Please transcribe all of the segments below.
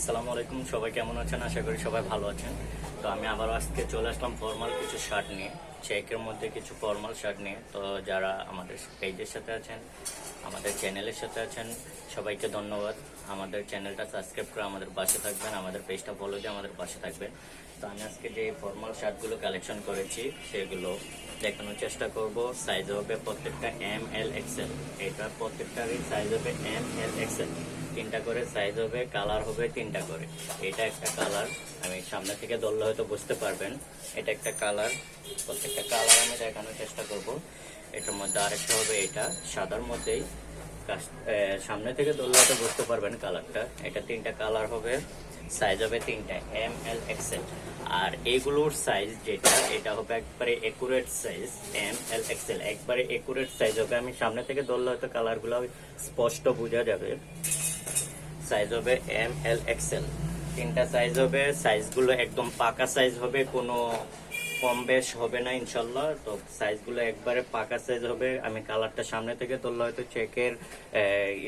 আসসালামু আলাইকুম, সবাই কেমন আছেন? আশা করি সবাই ভালো আছেন। তো আমি আবার আজকে চলে আসলাম ফর্মাল কিছু শার্ট নিয়ে। চেকের মধ্যে কিছু ফর্মাল শার্ট নিয়ে। তো যারা আমাদের পেজের সাথে আছেন, আমাদের চ্যানেলের সাথে আছেন, সবাইকে ধন্যবাদ। আমাদের চ্যানেলটা সাবস্ক্রাইব করে আমাদের পাশে থাকবেন, আমাদের পেজটা ফলো দিয়ে আমাদের পাশে থাকবেন। তো আমি আজকে যে ফর্মাল শার্টগুলো কালেকশন করেছি, সেগুলো দেখানোর চেষ্টা করব। সাইজ হবে প্রত্যেকটা এম এল এক্সেল এটা প্রত্যেকটারই সাইজ হবে এম এল এক্সেল তিনটা করে সাইজ হবে কালার হবে তিনটা করে। এটা একটা কালার আমি সামনে থেকে ধরলে হয়তো বুঝতে পারবেন। এটা একটা কালার প্রত্যেকটা কালার আমি দেখানোর চেষ্টা করব। এটার মধ্যে আরেকটা হবে এটা, সাদার মধ্যেই। সামনে থেকে ধরলে হয়তো বুঝতে পারবেন কালারটা এটা তিনটা কালার হবে সাইজ হবে তিনটা এম এল এক্সেল আর এগুলোর সাইজ যেটা, এটা হবে একবারে accurate size M L XL একবারে একুরেট সাইজ হবে আমি সামনে থেকে ধরলে হয়তো কালারগুলো স্পষ্ট বোঝা যাবে। সাইজ হবে এম এল এক্সেল তিনটা সাইজ হবে সাইজগুলো একদম পাকা সাইজ হবে, কোনো কম বেশ হবে না ইনশাল্লাহ। তো সাইজগুলো একবারে পাকা সাইজ হবে। আমি কালারটা সামনে থেকে তুললে হয়তো চেকের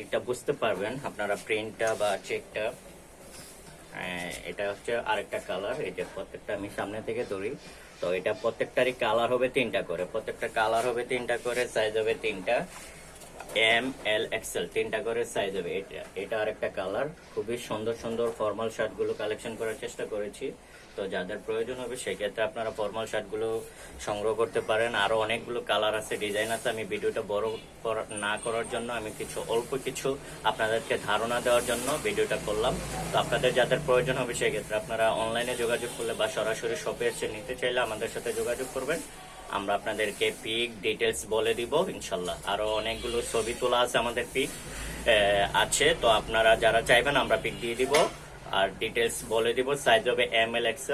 এটা বুঝতে পারবেন, আপনারা প্রিন্টটা বা চেকটা এটা হচ্ছে আরেকটা কালার এটা প্রত্যেকটা আমি সামনে থেকে ধরি। তো এটা প্রত্যেকটারই কালার হবে তিনটা করে। প্রত্যেকটা কালার হবে তিনটা করে সাইজ হবে তিনটা। এম এল এক্সেল তিনটা করে সাইজ হবে। এটা এটা আর একটা কালার খুবই সুন্দর সুন্দর ফর্মাল শার্টগুলো কালেকশন করার চেষ্টা করেছি। তো যাদের প্রয়োজন হবে, সেক্ষেত্রে আপনারা ফর্মাল শার্টগুলো সংগ্রহ করতে পারেন। আরও অনেকগুলো কালার আছে ডিজাইন আছে। আমি ভিডিওটা বড় না করার জন্য আমি কিছু, অল্প কিছু আপনাদেরকে ধারণা দেওয়ার জন্য ভিডিওটা করলাম। তো আপনাদের যাদের প্রয়োজন হবে, সেক্ষেত্রে আপনারা অনলাইনে যোগাযোগ করলে বা সরাসরি শপে এসে নিতে চাইলে আমাদের সাথে যোগাযোগ করবেন। আমরা আপনাদেরকে পিক ডিটেলস বলে দিব, ইনশাল্লাহ। আরও অনেকগুলো ছবি তোলা আছে আমাদের পিক আছে। তো আপনারা যারা চাইবেন, আমরা পিক দিয়ে দিব। আর ডিটেলস বলে দিব সাইজ হবে এম এল এক্সেল